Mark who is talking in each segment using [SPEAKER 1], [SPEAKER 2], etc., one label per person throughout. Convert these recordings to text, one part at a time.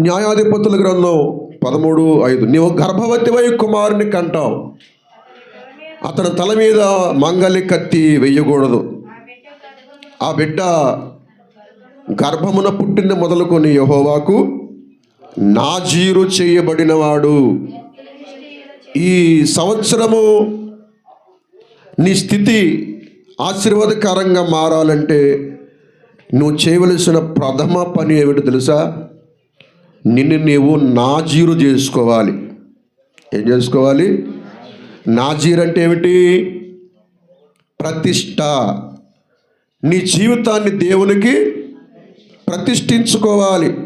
[SPEAKER 1] న్యాయాధిపతుల గ్రంథం పదమూడు ఐదు. నీవు గర్భవతివై కుమారుని కంటావు. అతని తల మీద మంగలి కత్తి వెయ్యకూడదు ఆ బిడ్డ గర్భమున పుట్టిన మొదలుకొని యహోవాకు నాజీరు చేయబడినవాడు. ఈ సంవత్సరము నీ స్థితి ఆశీర్వాదకరంగా మారాలంటే నువ్వు చేయవలసిన ప్రథమ పని ఏమిటి తెలుసా? నిన్ను నీవు నాజీరు చేసుకోవాలి. ఏం చేసుకోవాలి? నాజీర్ అంటే ఏమిటి? ప్రతిష్ట. నీ జీవితాన్ని దేవునికి ప్రతిష్ఠించుకోవాలి.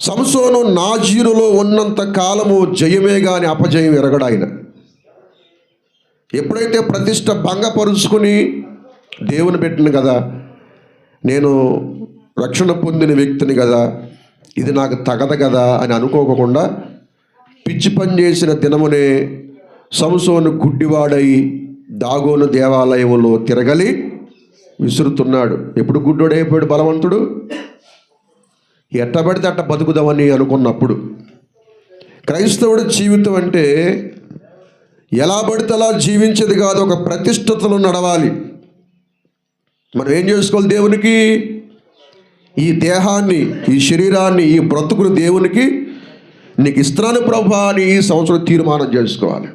[SPEAKER 1] సంసోను నాజీరులో ఉన్నంత కాలము జయమే కానీ అపజయం ఎరగడాయన ఎప్పుడైతే ప్రతిష్ట భంగపరుచుకుని దేవుని పెట్టిన కదా నేను రక్షణ పొందిన వ్యక్తిని కదా ఇది నాకు తగదు కదా అని అనుకోకుండా పిచ్చి పని చేసిన దినమునే సంసోను గుడ్డివాడై దాగోను దేవాలయంలో తిరగలి విసురుతున్నాడు. ఎప్పుడు గుడ్డోడైపోయాడు బలవంతుడు? ఎట్టబడితే అట్ట బతుకుదామని అనుకున్నప్పుడు. క్రైస్తవుడి జీవితం అంటే ఎలా పడితే అలా జీవించేది కాదు ఒక ప్రతిష్టతలో నడవాలి. మనం ఏం చేసుకోవాలి దేవునికి? ఈ దేహాన్ని ఈ శరీరాన్ని ఈ బ్రతుకుని దేవునికి నీకు ఇస్తున్నాను ప్రభా అని ఈ సంవత్సరం తీర్మానం చేసుకోవాలి.